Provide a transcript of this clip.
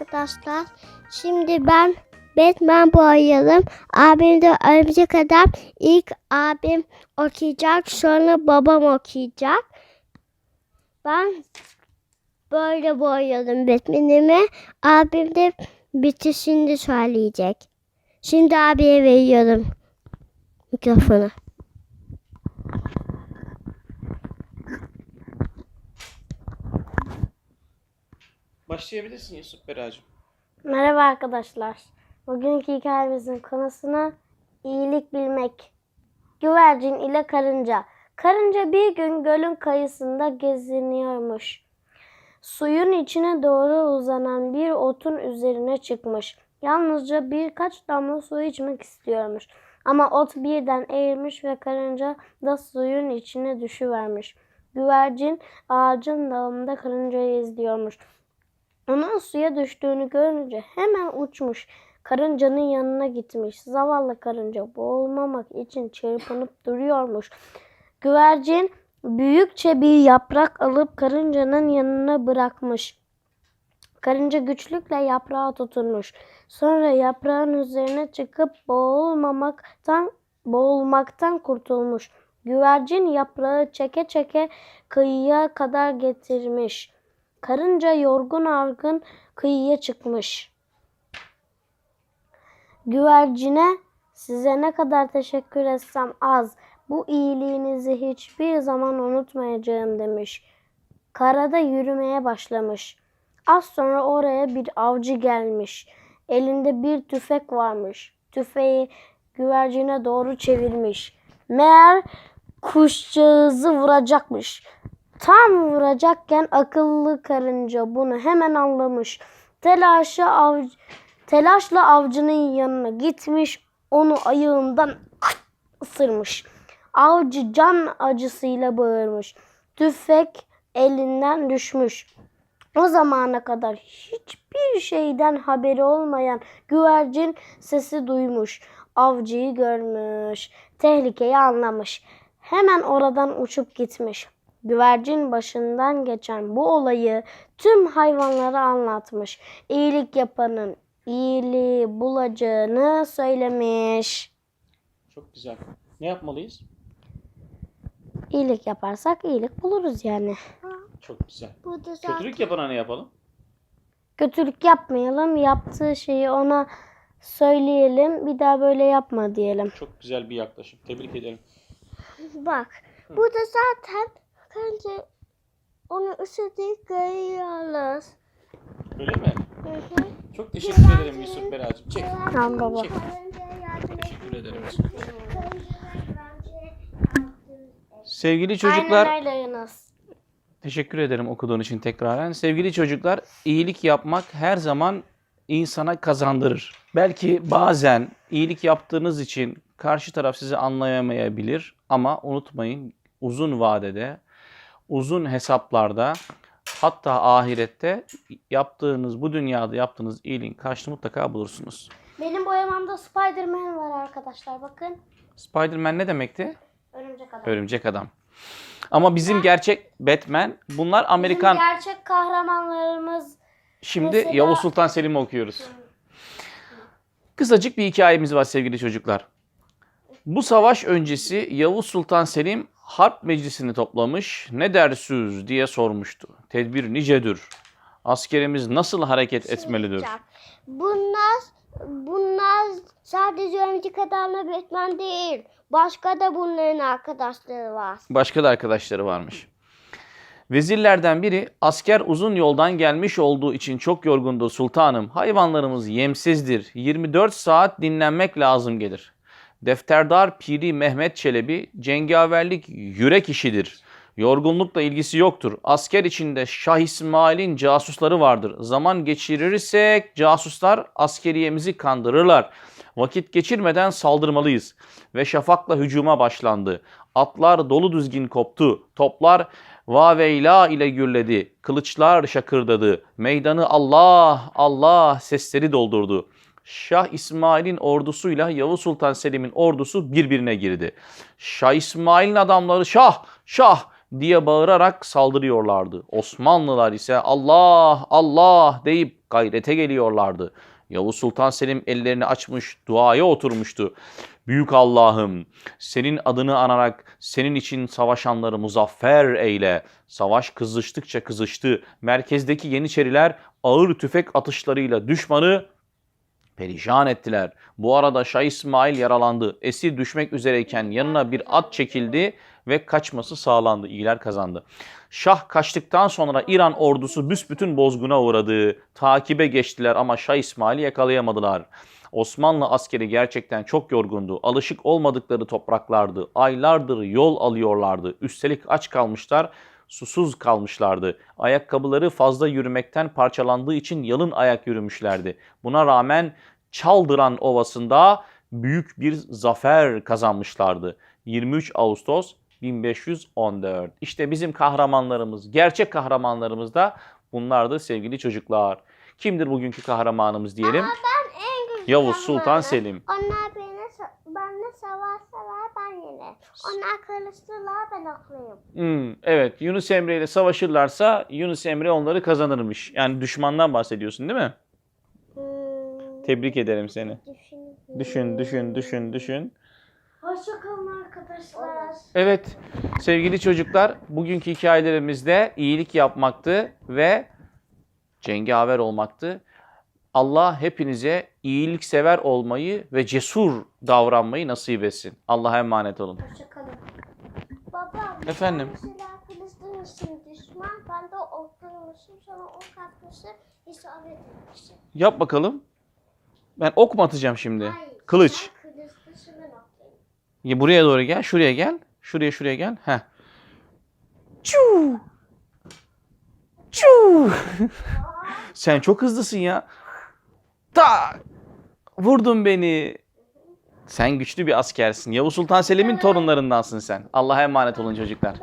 arkadaşlar. Şimdi ben Batman boyayalım. Abim de örümcek adam. İlk abim okuyacak. Sonra babam okuyacak. Ben böyle boyadım Batman'imi. Abim de bitişini söyleyecek. Şimdi abiye veriyorum mikrofonu. Başlayabilirsin Yusuf Beracığım. Merhaba arkadaşlar. Bugünkü hikayemizin konusunu iyilik bilmek. Güvercin ile karınca. Karınca bir gün gölün kayısında geziniyormuş. Suyun içine doğru uzanan bir otun üzerine çıkmış. Yalnızca birkaç damla su içmek istiyormuş. Ama ot birden eğilmiş ve karınca da suyun içine düşüvermiş. Güvercin ağacın dalında karıncayı izliyormuş. Onun suya düştüğünü görünce hemen uçmuş. Karıncanın yanına gitmiş. Zavallı karınca boğulmamak için çırpınıp duruyormuş. Güvercin büyükçe bir yaprak alıp karıncanın yanına bırakmış. Karınca güçlükle yaprağa tutunmuş. Sonra yaprağın üzerine çıkıp boğulmamaktan boğulmaktan kurtulmuş. Güvercin yaprağı çeke çeke kıyıya kadar getirmiş. Karınca yorgun argın kıyıya çıkmış. Güvercine size ne kadar teşekkür etsem az. Bu iyiliğinizi hiçbir zaman unutmayacağım demiş. Karada yürümeye başlamış. Az sonra oraya bir avcı gelmiş. Elinde bir tüfek varmış. Tüfeği güvercine doğru çevirmiş. Meğer kuşcağızı vuracakmış. Tam vuracakken akıllı karınca bunu hemen anlamış. Telaşla, av, telaşla avcının yanına gitmiş. Onu ayağından ısırmış. Avcı can acısıyla bağırmış. Tüfek elinden düşmüş. O zamana kadar hiçbir şeyden haberi olmayan güvercin sesi duymuş. Avcıyı görmüş. Tehlikeyi anlamış. Hemen oradan uçup gitmiş. Güvercin başından geçen bu olayı tüm hayvanlara anlatmış. İyilik yapanın iyiliği bulacağını söylemiş. Çok güzel. Ne yapmalıyız? İyilik yaparsak iyilik buluruz yani. Çok güzel. Burada Kötülük yapana ne yapalım? Kötülük yapmayalım. Yaptığı şeyi ona söyleyelim. Bir daha böyle yapma diyelim. Çok güzel bir yaklaşım. Tebrik ederim. Bak. Burada zaten karınca onu ısırdığı görüyoruz. Öyle mi? Hı hı. Çok teşekkür ederim Yusuf Beracığım. Çek. Tamam baba. Çek. Teşekkür ederim. Sevgili çocuklar, Aynen öyle Yunus. teşekkür ederim okuduğun için tekraren. Sevgili çocuklar, iyilik yapmak her zaman insana kazandırır. Belki bazen iyilik yaptığınız için karşı taraf sizi anlayamayabilir ama unutmayın uzun vadede, uzun hesaplarda hatta ahirette yaptığınız bu dünyada yaptığınız iyiliğin karşılığını mutlaka bulursunuz. Benim boyamamda Spider-Man var arkadaşlar. Bakın. Spider-Man ne demekti? Örümcek adam. Örümcek adam. Ama bizim gerçek Batman bunlar Amerikan. Bizim gerçek kahramanlarımız Şimdi mesela- Yavuz Sultan Selim'i okuyoruz. Kısacık bir hikayemiz var sevgili çocuklar. Bu savaş öncesi Yavuz Sultan Selim harp meclisini toplamış. Ne dersiniz diye sormuştu. Tedbir nicedir. Askerimiz nasıl hareket etmelidir? Bunlar bunlar sadece örümcek adamla Batman değil. Başka da bunların arkadaşları var. Başka da arkadaşları varmış. Vezirlerden biri asker uzun yoldan gelmiş olduğu için çok yorgundu sultanım. Hayvanlarımız yemsizdir. 24 saat dinlenmek lazım gelir. Defterdar Piri Mehmet Çelebi cengaverlik yürek işidir. Yorgunlukla ilgisi yoktur. Asker içinde Şah İsmail'in casusları vardır. Zaman geçirirsek casuslar askeriyemizi kandırırlar. Vakit geçirmeden saldırmalıyız. Ve şafakla hücuma başlandı. Atlar dolu düzgün koptu. Toplar vaveyla ile gürledi. Kılıçlar şakırdadı. Meydanı Allah Allah sesleri doldurdu. Şah İsmail'in ordusuyla Yavuz Sultan Selim'in ordusu birbirine girdi. Şah İsmail'in adamları şah şah diye bağırarak saldırıyorlardı. Osmanlılar ise Allah Allah deyip gayrete geliyorlardı. Yavuz Sultan Selim ellerini açmış duaya oturmuştu. Büyük Allah'ım senin adını anarak senin için savaşanları muzaffer eyle. Savaş kızıştıkça kızıştı. Merkezdeki Yeniçeriler ağır tüfek atışlarıyla düşmanı perişan ettiler. Bu arada Şah İsmail yaralandı. Esir düşmek üzereyken yanına bir at çekildi ve kaçması sağlandı. İyiler kazandı. Şah kaçtıktan sonra İran ordusu büsbütün bozguna uğradı. Takibe geçtiler ama Şah İsmail'i yakalayamadılar. Osmanlı askeri gerçekten çok yorgundu. Alışık olmadıkları topraklardı. Aylardır yol alıyorlardı. Üstelik aç kalmışlar, susuz kalmışlardı. Ayakkabıları fazla yürümekten parçalandığı için yalın ayak yürümüşlerdi. Buna rağmen Çaldıran Ovası'nda büyük bir zafer kazanmışlardı. 23 Ağustos 1514. İşte bizim kahramanlarımız, gerçek kahramanlarımız da bunlardı sevgili çocuklar. Kimdir bugünkü kahramanımız diyelim? Ben en güzel Yavuz Sultan. Selim. Onlar savaşsalar ben yenerim. Onlar karıştırırlar ben okuyayım. Hmm, evet Yunus Emre ile savaşırlarsa Yunus Emre onları kazanırmış. Yani düşmandan bahsediyorsun değil mi? Hmm, Tebrik ederim seni. düşün. Düşün, düşün, düşün, düşün. Hoşçakalın arkadaşlar. Evet sevgili çocuklar bugünkü hikayelerimizde iyilik yapmaktı ve cengaver olmaktı. Allah hepinize iyilik sever olmayı ve cesur davranmayı nasip etsin. Allah'a emanet olun. Hoşçakalın. Baba. Efendim? Şeyler kılıçtırmışsın düşman. Ben de okutmuşum. Sonra ok atmışım. İsabet etmişim. Yap bakalım. Ben ok mu atacağım şimdi? Kılıç. Ben okuyayım. Ya Buraya doğru gel. Şuraya gel. Şuraya şuraya gel. Heh. Çuu. Çuu. Sen çok hızlısın ya. Tak. Vurdun beni. Sen güçlü bir askersin. Yavuz Sultan Selim'in torunlarındansın sen. Allah'a emanet olun çocuklar.